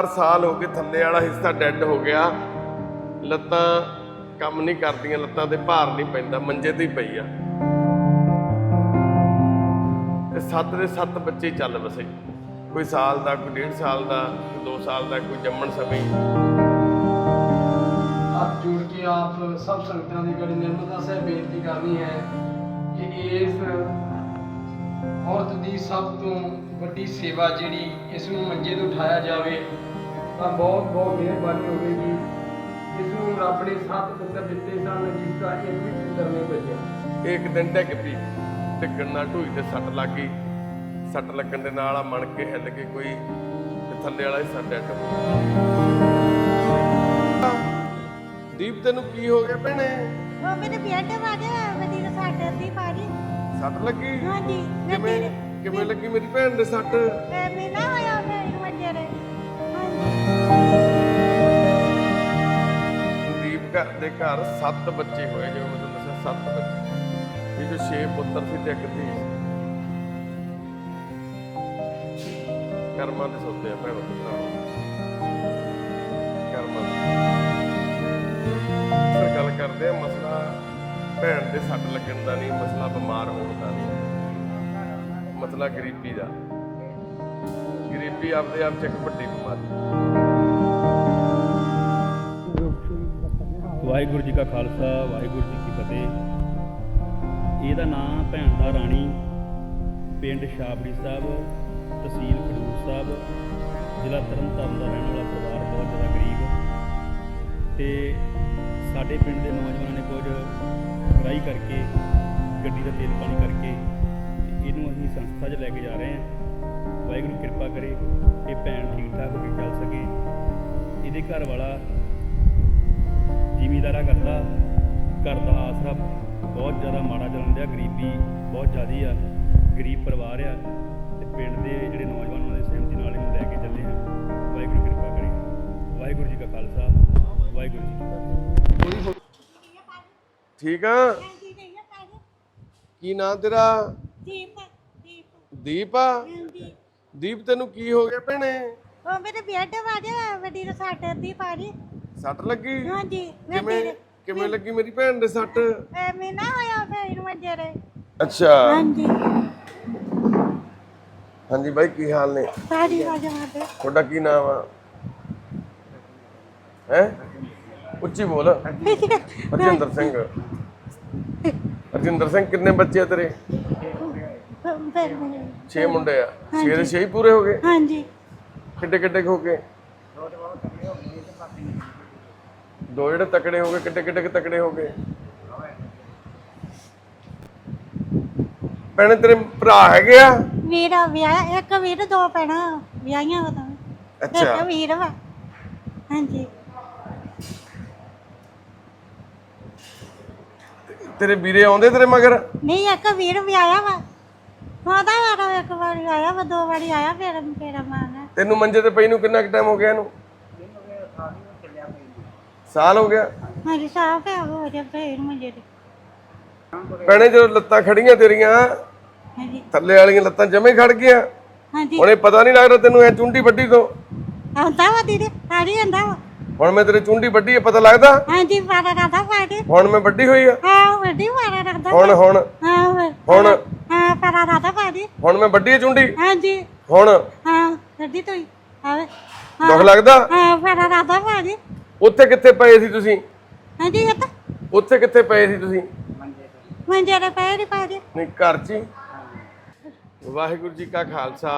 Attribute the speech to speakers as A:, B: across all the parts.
A: 4 ਸਾਲ ਹੋ ਗਏ ਥੱਲੇ ਵਾਲਾ ਹਿੱਸਾ ਡੈੱਡ ਹੋ ਗਿਆ। ਲੱਤਾਂ ਕੰਮ ਨਹੀਂ ਕਰਦੀਆਂ, ਲੱਤਾਂ ਤੇ ਭਾਰ ਨਹੀਂ ਪੈਂਦਾ, ਮੰਜੇ ਤੇ ਹੀ ਪਈ ਆ। ਤੇ ਸੱਤ ਦੇ ਸੱਤ ਬੱਚੇ ਚੱਲ ਵਸੇ। ਕੋਈ ਸਾਲ ਦਾ, ਕੋਈ ਡੇਢ ਸਾਲ ਦਾ, ਕੋਈ 2 ਸਾਲ ਦਾ, ਕੋਈ ਜੰਮਣ ਸਮੇਂ। ਹੀ।
B: ਹੱਥ ਕੇ ਆਪ ਸਭ ਸੰਗਤਾਂ ਦੀ ਗੜੀ ਨਿਰਮਤਾ ਸਾਹਿਬ ਬੇਨਤੀ ਕਰਨੀ ਹੈ ਕਿ ਇਸ ਔਰਤ ਦੀ ਸਭ ਤੋਂ ਵੱਡੀ ਸੇਵਾ ਜਿਹੜੀ ਇਸ ਨੂੰ ਮੰਜੇ ਤੋਂ ਉਠਾਇਆ ਜਾਵੇ ਤਾਂ ਬਹੁਤ ਬਹੁਤ ਮਿਹਰਬਾਨੀ ਹੋਵੇਗੀ ਜਿਸ ਨੂੰ ਰੱਬ ਨੇ ਸੱਤ ਪੁੱਤਰ ਦਿੱਤੇ ਸਨ ਜਿਸ ਦਾ ਇੱਕ ਵੀ ਪੁੱਤਰ ਨਹੀਂ ਬਚਿਆ।
A: ਇੱਕ ਦਿਨ ਡਿੱਗ ਪਈ ਡਿੱਗਣ ਨਾਲ ਢੂਈ ਤੇ ਸੱਟ ਲੱਗ ਗਈ। ਸੱਟ ਲੱਗਣ ਦੇ ਨਾਲ ਆ ਮਣ ਕੇ ਹਿੱਲ ਕੇ ਕੋਈ ਤੇ ਥੱਲੇ ਵਾਲਾ ਹਿੱਸਾ ਗਿਆ। ਦੀਪ ਤੈਨੂੰ ਕੀ ਹੋ ਗਿਆ ਭੈਣੇ?
C: ਉਹ ਮੇਰੇ ਬੇਟੇ ਵਾਲੇ ਵੱਡੀ ਦੇ ਸਾਡੇ ਦੀ ਪਾਰੀ
A: ਸੱਟ ਲੱਗੀ?
C: ਹਾਂਜੀ
A: ਕਿਵੇਂ ਕਿਵੇਂ ਲੱਗੀ ਮੇਰੀ ਭੈਣ ਦੇ ਸੱਟ?
C: ਮੈਂ ਨਾ ਹੋਇਆ ਫਿਰ ਵੱਡੇ ਰੇ ਹਾਂਜੀ
A: ਦੀਪ ਘਰ ਦੇ ਘਰ ਸੱਤ ਬੱਚੇ ਹੋਏ, ਜਿਵੇਂ ਮੈਂ ਤੁਹਾਨੂੰ ਦੱਸਿਆ, ਸੱਤ ਬੱਚੇ। ਇਹ ਜੋ ਪੁੱਤਰ ਸੀ ਤੇ ਇੱਕ ਧੀ ਕਰਮਾਂ ਦੇ ਸੌਦੇ ਆ ਭੈਣੋ ਕਰਮਾਂ ਫਿਰ ਗੱਲ ਕਰਦੇ ਆ, ਮਸਲਾ ਭੈਣ ਦੇ ਸੱਟ ਲੱਗਣ ਦਾ ਨਹੀਂ, ਮਸਲਾ ਬਿਮਾਰ ਹੋਣ ਦਾ ਨਹੀਂ। ਮਸਲਾ ਗਰੀਬੀ ਦਾ। ਗਰੀਬੀ ਆਪਦੇ ਆਪ ਚ ਇੱਕ ਵੱਡੀ ਬਿਮਾਰੀ।
D: ਵਾਹਿਗੁਰੂ ਜੀ ਕਾ ਖਾਲਸਾ, ਵਾਹਿਗੁਰੂ ਜੀ ਕੀ ਫਤਿਹ। ਇਹਦਾ ਨਾਮ ਭੈਣ ਦਾ ਰਾਣੀ, ਪਿੰਡ ਸ਼ਾਬੜੀ ਸਾਹਿਬ, ਤਹਿਸੀਲ ਖਡੂਰ ਸਾਹਿਬ, ਜ਼ਿਲ੍ਹਾ ਤਰਨਤਾਰਨ ਦਾ ਰਹਿਣ ਵਾਲਾ ਪਰਿਵਾਰ ਬਹੁਤ ਜ਼ਿਆਦਾ ਗਰੀਬ। ਤੇ ਸਾਡੇ ਪਿੰਡ ਦੇ ਨੌਜਵਾਨਾਂ ਨੇ ਕੁਝ ਕਰਾਈ ਕਰਕੇ, ਗੱਡੀ ਦਾ ਤੇਲ ਪਾਣੀ ਕਰਕੇ ਇਹਨੂੰ ਅਸੀਂ ਸੰਸਥਾ 'ਚ ਲੈ ਕੇ ਜਾ ਰਹੇ ਹਾਂ। ਵਾਹਿਗੁਰੂ ਕਿਰਪਾ ਕਰੇ ਇਹ ਭੈਣ ਠੀਕ ਠਾਕ ਹੋ ਕੇ ਚੱਲ ਸਕੇ। ਇਹਦੇ ਘਰ ਵਾਲਾ ਜ਼ਿਮੀਦਾਰਾ ਕਰਦਾ ਘਰ ਦਾ ਆਸਰਾ ਬਹੁਤ ਜ਼ਿਆਦਾ ਮਾੜਾ ਚੱਲਣ ਡਿਆ ਗਰੀਬੀ ਬਹੁਤ ਜ਼ਿਆਦੀ ਆ ਗਰੀਬ ਪਰਿਵਾਰ ਆ ਤੇ ਪਿੰਡ ਦੇ ਜਿਹੜੇ ਨੌਜਵਾਨ ਉਹਨਾਂ ਦੇ ਸਹਿਮਤੀ ਨਾਲ ਇਹਨੂੰ ਲੈ ਕੇ ਚੱਲੇ ਹਾਂ ਵਾਹਿਗੁਰੂ ਕਿਰਪਾ ਕਰੇ। ਵਾਹਿਗੁਰੂ ਜੀ ਕਾ ਖਾਲਸਾ ਵਾਹਿਗੁਰੂ ਜੀ ਕੀ ਫਤਿਹ।
A: ਠੀਕ ਆ? ਕੀ ਨਾਂ ਤੇਰਾ?
C: ਦੀਪ ਦੀਪ
A: ਦੀਪ ਆ? ਦੀਪ ਤੈਨੂੰ ਕੀ ਹੋ ਗਿਆ ਭੈਣੇ?
C: ਉਹ ਮੇਰੇ ਬੇਟੇ ਵਾਲੇ ਵੱਡੀ ਦੇ ਦੀ ਪਾਰੀ
A: ਸੱਟ ਲੱਗੀ?
C: ਹਾਂਜੀ
A: ਕਿਵੇਂ ਕਿਵੇਂ ਲੱਗੀ ਮੇਰੀ ਭੈਣ ਦੇ ਸੱਟ?
C: ਮੈਂ ਨਾ ਹੋਇਆ ਫਿਰ ਵੱਡੇ ਰੇ
A: ਅੱਛਾ।
C: ਹਾਂਜੀ।
A: ਹਾਂਜੀ ਬਾਈ ਕੀ ਹਾਲ ਨੇ?
C: ਸਾਰੀ ਰਾਜਾ ਮਾਤੇ
A: ਤੁਹਾਡਾ ਕੀ ਨਾਮ ਆ? ਹੈ? ਉੱਚੀ ਬੋਲ। ਅਰਜਿੰਦਰ ਸਿੰਘ। ਅਰਜਿੰਦਰ ਸਿੰਘ ਕਿੰਨੇ ਬੱਚੇ ਆ ਤੇਰੇ?
C: ਫਿਰ
A: 6 ਮੁੰਡੇ ਆ। 6 ਦੇ 6 ਹੀ ਪੂਰੇ ਹੋ ਗਏ?
C: ਹਾਂਜੀ।
A: ਕਿੱਡੇ ਕਿੱਡੇ ਹੋ ਗਏ? ਦੋ ਜਿਹੜੇ ਤਕੜੇ ਹੋ ਗਏ ਕਿੱਡੇ ਕਿੱਡੇ ਤਕੜੇ ਹੋ ਗਏ? ਭੈਣੇ ਤੇਰੇ ਭਰਾ ਹੈਗੇ ਆ?
C: ਵੀਰ ਵਿਆਹ ਇੱਕ ਵੀਰ ਦੋ ਭੈਣਾਂ ਵਿਆਹੀਆਂ ਉਹ ਤਾਂ
A: ਅੱਛਾ।
C: ਇੱਕ ਵੀਰ ਵਾ। ਹਾਂਜੀ।
A: ਤੇਰੇ ਵੀਰੇ ਆਉਂਦੇ ਤੇਰੇ ਮਗਰ?
C: ਨਹੀਂ ਇੱਕ ਵੀਰ ਵਿਆਹਿਆ ਵਾ। ਉਹਦਾ ਵਾਰਾ ਇੱਕ ਵਾਰੀ ਆਇਆ ਵਾ ਦੋ ਵਾਰੀ ਆਇਆ ਫਿਰ ਮੇਰਾ ਮਾਂ
A: ਤੈਨੂੰ ਮੰਜੇ ਤੇ ਪਈ ਨੂੰ ਕਿੰਨਾ ਕੁ ਟਾਈਮ ਹੋ ਗਿਆ ਇਹਨੂੰ? ਸਾਲ ਹੋ ਗਿਆ।
C: ਹਾਂਜੀ ਸਾਫ਼ ਹੈ ਹੋ ਜਾ ਭੇੜ ਮੁੰਡੇ ਦੇ
A: ਭੈਣੇ ਜਦੋਂ ਲੱਤਾਂ ਖੜੀਆਂ ਤੇਰੀਆਂ
C: ਹਾਂਜੀ।
A: ਥੱਲੇ ਵਾਲੀਆਂ ਲੱਤਾਂ ਜਮੇ ਖੜ ਗਈਆਂ।
C: ਹਾਂਜੀ।
A: ਹੁਣ ਇਹ ਪਤਾ ਨਹੀਂ ਲੱਗਦਾ ਤੈਨੂੰ ਐ ਚੁੰਡੀ ਵੱਡੀ ਤੋਂ।
C: ਆਉਂਦਾ ਵਾ ਦੀਦੀ ਸਾਰੀ ਆਉਂਦਾ ਵਾ।
A: ਹੁਣ ਮੈਂ ਤੇਰੇ ਚੁੰਡੀ ਵੱਡੀ ਹੈ ਪਤਾ ਲੱਗਦਾ?
C: ਹਾਂਜੀ ਵਾਰਾ ਰਾਦਾ ਪਾੜੀ
A: ਹੁਣ ਮੈਂ ਵੱਡੀ ਹੋਈ ਆ।
C: ਹਾਂ ਵੱਡੀ ਵਾਰਾ ਰਾਦਾ
A: ਹੁਣ ਹੁਣ।
C: ਹਾਂ
A: ਹੁਣ।
C: ਹਾਂ ਵਾਰਾ ਰਾਦਾ ਪਾੜੀ
A: ਹੁਣ ਮੈਂ ਵੱਡੀ ਚੁੰਡੀ?
C: ਹਾਂਜੀ।
A: ਹੁਣ?
C: ਹਾਂ ਵੱਡੀ ਤੋਂ ਹੀ। ਆਵੇ।
A: ਦੁੱਖ ਲੱਗਦਾ?
C: ਹਾਂ ਵਾਰਾ ਰਾਦਾ ਪਾੜੀ
A: ਉੱਥੇ ਕਿੱਥੇ ਪਏ ਸੀ ਤੁਸੀਂ?
C: ਹਾਂਜੀ ਇਹ ਤਾਂ
A: ਉੱਥੇ ਕਿੱਥੇ ਪਏ ਸੀ ਤੁਸੀਂ?
C: ਮੰਜੇ ਦੇ ਪੈਰ ਪਾੜੀ
A: ਨਹੀਂ ਘਰ 'ਚ ਹੀ? ਵਾਹਿਗੁਰੂ ਜੀ ਕਾ ਖਾਲਸਾ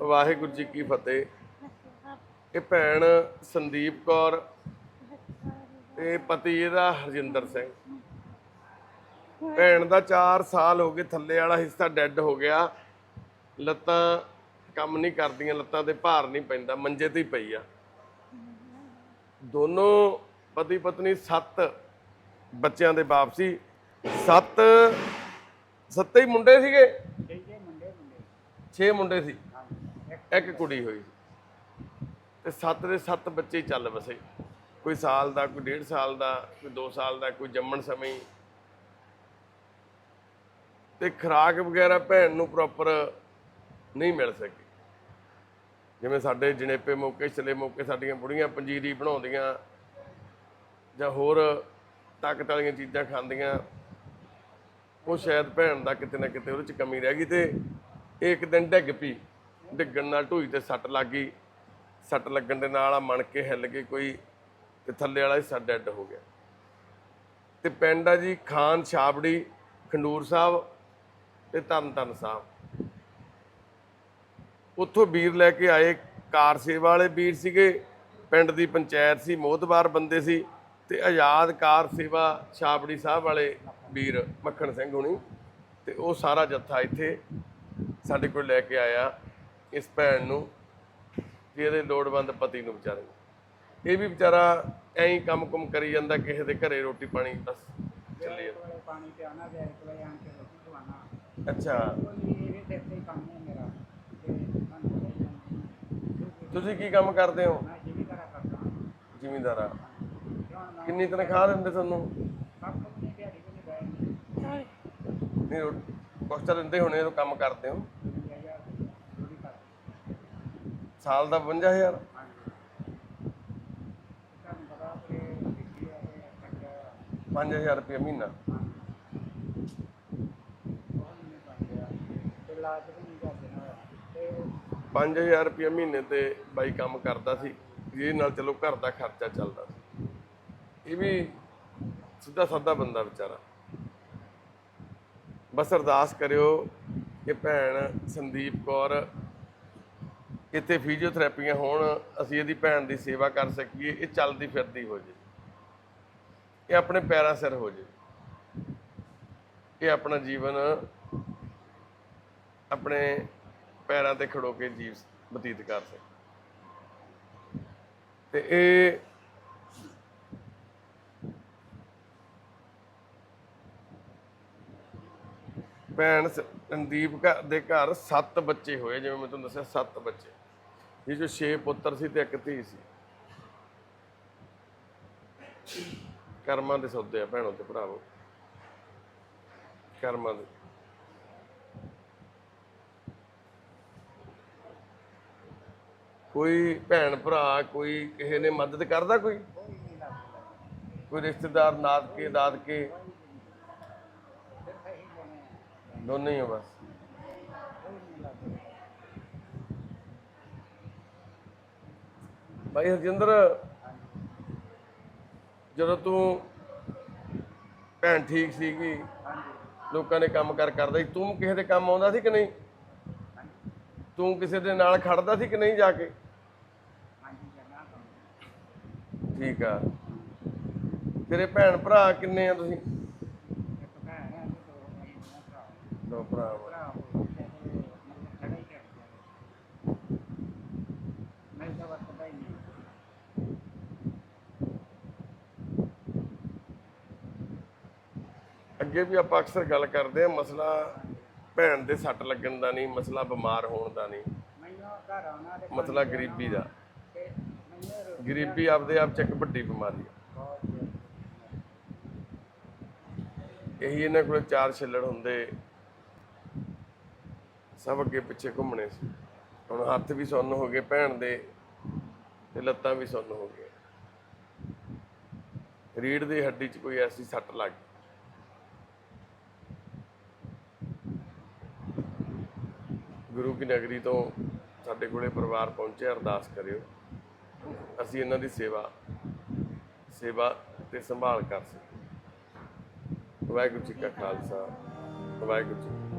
A: ਵਾਹਿਗੁਰੂ ਜੀ ਕੀ ਫਤਿਹ। ਇਹ ਭੈਣ ਸੰਦੀਪ ਕੌਰ ਤੇ ਪਤੀ ਇਹਦਾ ਹਰਜਿੰਦਰ ਸਿੰਘ। ਭੈਣ ਦਾ 4 ਸਾਲ ਹੋ ਗਏ, ਥੱਲੇ ਵਾਲਾ ਹਿੱਸਾ ਡੈੱਡ ਹੋ ਗਿਆ। ਲੱਤਾਂ ਕੰਮ ਨਹੀਂ ਕਰਦੀਆਂ, ਲੱਤਾਂ ਤੇ ਭਾਰ ਨਹੀਂ ਪੈਂਦਾ, ਮੰਜੇ ਤੇ ਹੀ ਪਈ ਆ। ਦੋਨੋਂ ਪਤੀ ਪਤਨੀ ਸੱਤ ਬੱਚਿਆਂ ਦੇ ਬਾਪ ਸੀ ਸੱਤ, ਸੱਤੇ ਹੀ ਮੁੰਡੇ ਸੀਗੇ? 6 ਮੁੰਡੇ ਸੀ। ਇੱਕ ਕੁੜੀ ਹੋਈ ਤੇ ਸੱਤ ਦੇ ਸੱਤ ਬੱਚੇ ਚੱਲ ਵਸੇ। ਕੋਈ ਸਾਲ ਦਾ, ਕੋਈ ਡੇਢ ਸਾਲ ਦਾ, ਕੋਈ 2 ਸਾਲ ਦਾ, ਕੋਈ ਜੰਮਣ ਸਮੇਂ ਤੇ ਖੁਰਾਕ ਵਗੈਰਾ ਭੈਣ ਨੂੰ ਪ੍ਰੋਪਰ ਨਹੀਂ ਮਿਲ ਸਕੀ। ਜਿਵੇਂ ਸਾਡੇ ਜਣੇਪੇ ਮੌਕੇ, ਛਲੇ ਮੌਕੇ ਸਾਡੀਆਂ ਬੁੜੀਆਂ ਪੰਜੀਰੀ ਬਣਾਉਂਦੀਆਂ ਜਾਂ ਹੋਰ ਤਾਕਤ ਵਾਲੀਆਂ ਚੀਜ਼ਾਂ ਖਾਂਦੀਆਂ, ਉਹ ਸ਼ਾਇਦ ਭੈਣ ਦਾ ਕਿਤੇ ਨਾ ਕਿਤੇ ਉਹਦੇ ਚ ਕਮੀ ਰਹਿ ਗਈ ਤੇ ਇਹ ਇੱਕ ਦਿਨ ਡਿੱਗ ਪਈ। ਡਿੱਗਣ ਨਾਲ ਢੂਈ ਤੇ ਸੱਟ ਲੱਗ ਗਈ। ਸੱਟ ਲੱਗਣ ਦੇ ਨਾਲ ਆ ਮਣ ਕੇ ਹਿੱਲ ਕੇ ਕੋਈ ਤੇ ਥੱਲੇ ਵਾਲਾ ਹਿੱਸਾ ਡੈੱਡ ਹੋ ਗਿਆ। ਤੇ ਪਿੰਡ ਆ ਜੀ ਖਾਨ ਛਾਬੜੀ, ਖੰਡੂਰ ਸਾਹਿਬ ਤੇ ਧੰਨ ਧੰਨ ਸਾਹਿਬ। ਉੱਥੋਂ ਵੀਰ ਲੈ ਕੇ ਆਏ, ਕਾਰ ਸੇਵਾ ਵਾਲੇ ਵੀਰ ਸੀਗੇ, ਪਿੰਡ ਦੀ ਪੰਚਾਇਤ ਸੀ, ਮੋਹਤਬਾਰ ਬੰਦੇ ਸੀ ਤੇ ਆਜ਼ਾਦ ਕਾਰ ਸੇਵਾ ਛਾਬੜੀ ਸਾਹਿਬ ਵਾਲੇ ਵੀਰ ਮੱਖਣ ਸਿੰਘ ਹੁਣੀ ਤੇ ਉਹ ਸਾਰਾ ਜੱਥਾ ਇੱਥੇ ਸਾਡੇ ਕੋਲ ਲੈ ਕੇ ਆਇਆ ਇਸ ਭੈਣ ਨੂੰ ਕਿ ਇਹਦੇ ਲੋੜਵੰਦ ਪਤੀ ਨੂੰ ਵਿਚਾਰੇ ਨੂੰ। ਇਹ ਵੀ ਵਿਚਾਰਾ ਐਂ ਹੀ ਕੰਮ ਕੁਮ ਕਰੀ ਜਾਂਦਾ, ਕਿਸੇ ਦੇ ਘਰੇ ਰੋਟੀ ਪਾਣੀ, ਬਸ ਚੱਲੀ ਜਾਂਦਾ।
E: ਪਾਣੀ ਪਿਆਣਾ ਤੇ ਇੱਕ ਵਜੇ ਆਣ ਕੇ
A: ਅੱਛਾ। ਤੁਸੀਂ ਕੀ ਕੰਮ ਕਰਦੇ ਹੋ? ਜ਼ਿਮੀਂਦਾਰਾ। ਕਿੰਨੀ ਤਨਖਾਹ ਦਿੰਦੇ ਤੁਹਾਨੂੰ?
E: ਨਹੀਂ
A: ਕੁਛ ਤਾਂ ਦਿੰਦੇ ਹੋਣੇ ਜਦੋਂ ਕੰਮ ਕਰਦੇ ਹੋ। ਸਾਲ ਦਾ 52000
E: ਤੁਹਾਨੂੰ ਪਤਾ ਕਿ ਦਿੱਤੀ
A: 5000 ਰੁਪਏ ਮਹੀਨਾ
E: ਬਹੁਤ ਨਹੀਂ ਬਣ ਗਿਆ ਤੇ ਲਾਜ ਵੀ ਨਹੀਂ ਕਰਦੇ ਤੇ
A: 5000 ਰੁਪਏ ਮਹੀਨੇ ਤੇ ਬਾਈ ਕੰਮ ਕਰਦਾ ਸੀ ਇਹ ਨਾਲ ਚਲੋ ਘਰ ਦਾ ਖਰਚਾ ਚੱਲਦਾ ਸੀ। ਇਹ ਵੀ ਸਿੱਧਾ ਸਾਦਾ ਬੰਦਾ ਵਿਚਾਰਾ। ਬਸ ਅਰਦਾਸ ਕਰਿਓ ਕਿ ਭੈਣ ਸੰਦੀਪ ਕੌਰ ਇੱਥੇ ਫਿਜ਼ੀਓਥੈਰੇਪੀਆਂ ਹੋਣ, ਅਸੀਂ ਇਹਦੀ ਭੈਣ ਦੀ ਸੇਵਾ ਕਰ ਸਕੀਏ, ਇਹ ਚੱਲਦੀ ਫਿਰਦੀ ਹੋ ਜੇ। ਇਹ ਆਪਣੇ ਪੈਰਾਂ ਸਿਰ ਹੋ ਜੇ। ਇਹ ਆਪਣਾ ਜੀਵਨ ਆਪਣੇ ਪੈਰਾਂ ਤੇ ਖੜੋ ਕੇ ਜੀਵ ਬਤੀਤ ਕਰ ਸਕੇ। ਤੇ ਇਹ ਭੈਣ ਸ- ਸੰਦੀਪ ਦੇ ਘਰ ਸੱਤ ਬੱਚੇ ਹੋਏ, ਜਿਵੇਂ ਮੈਂ ਤੁਹਾਨੂੰ ਦੱਸਿਆ, ਸੱਤ ਬੱਚੇ। ਇਹ ਜੋ 6 ਪੁੱਤਰ ਸੀ ਤੇ ਇੱਕ ਧੀ ਸੀ। ਕਰਮਾਂ ਦੇ ਸੌਦੇ ਆ ਭੈਣੋ ਤੇ ਭਰਾਵੋ। ਕਰਮਾਂ ਦੇ। ਕੋਈ ਭੈਣ ਭਰਾ, ਕੋਈ ਕਿਸੇ ਨੇ ਮਦਦ ਕਰਦਾ ਕੋਈ? ਕੋਈ ਰਿਸ਼ਤੇਦਾਰ ਨਾਦਕੇ ਦਾਦਕੇ ਦੋਨੇ ਹੀ ਆ ਬਸ। ਭਾਈ ਹਰਜਿੰਦਰ, ਜਦੋਂ ਤੂੰ ਭੈਣ ਠੀਕ ਸੀਗੀ, ਲੋਕਾਂ ਨੇ ਕੰਮ ਕਰ ਕਰਦਾ ਸੀ, ਤੂੰ ਕਿਸੇ ਦੇ ਕੰਮ ਆਉਂਦਾ ਸੀ ਕਿ ਨਹੀਂ? ਤੂੰ ਕਿਸੇ ਦੇ ਨਾਲ ਖੜਦਾ ਸੀ ਕਿ ਨਹੀਂ ਜਾ ਕੇ? ਠੀਕ ਆ। ਤੇਰੇ ਭੈਣ ਭਰਾ ਕਿੰਨੇ ਆ ਤੁਸੀਂ?
E: ਦੋ ਭਰਾ
A: ਅੱਗੇ ਵੀ ਆਪਾਂ ਅਕਸਰ ਗੱਲ ਕਰਦੇ ਆ, ਮਸਲਾ ਭੈਣ ਦੇ ਸੱਟ ਲੱਗਣ ਦਾ ਨਹੀਂ ਮਸਲਾ ਬਿਮਾਰ ਹੋਣ ਦਾ ਨਹੀਂ।
E: ਮੈਨੂੰ ਘਰ ਆਉਣਾ ਤੇ
A: ਮਸਲਾ ਗਰੀਬੀ ਦਾ।
E: ਤੇ ਮੈਨੂੰ ਰੋਟੀ
A: ਗਰੀਬੀ ਆਪਦੇ ਆਪ ਚ ਇੱਕ ਵੱਡੀ ਬਿਮਾਰੀ ਹੈ
E: ਬਹੁਤ
A: ਇਹੀ ਇਹਨਾਂ ਕੋਲ ਚਾਰ ਛਿੱਲੜ ਹੁੰਦੇ। ਸਭ ਅੱਗੇ ਪਿੱਛੇ ਘੁੰਮਣੇ ਸੀ। ਹੁਣ ਹੱਥ ਵੀ ਸੁੰਨ ਹੋ ਗਏ ਭੈਣ ਦੇ ਤੇ ਲੱਤਾਂ ਵੀ ਸੁੰਨ ਹੋ ਗਏ ਰੀੜ ਦੀ ਹੱਡੀ 'ਚ ਕੋਈ ਐਸੀ ਸੱਟ ਲੱਗ ਗਈ। ਗੁਰੂ ਕੀ ਨਗਰੀ ਤੋਂ ਸਾਡੇ ਕੋਲੇ ਪਰਿਵਾਰ ਪਹੁੰਚਿਆ ਅਰਦਾਸ ਕਰਿਓ। ਅਸੀਂ ਇਹਨਾਂ ਦੀ ਸੇਵਾ ਸੇਵਾ ਤੇ ਸੰਭਾਲ ਕਰ ਸਕੀਏ। ਵਾਹਿਗੁਰੂ ਜੀ ਕਾ ਖਾਲਸਾ, ਵਾਹਿਗੁਰੂ ਜੀ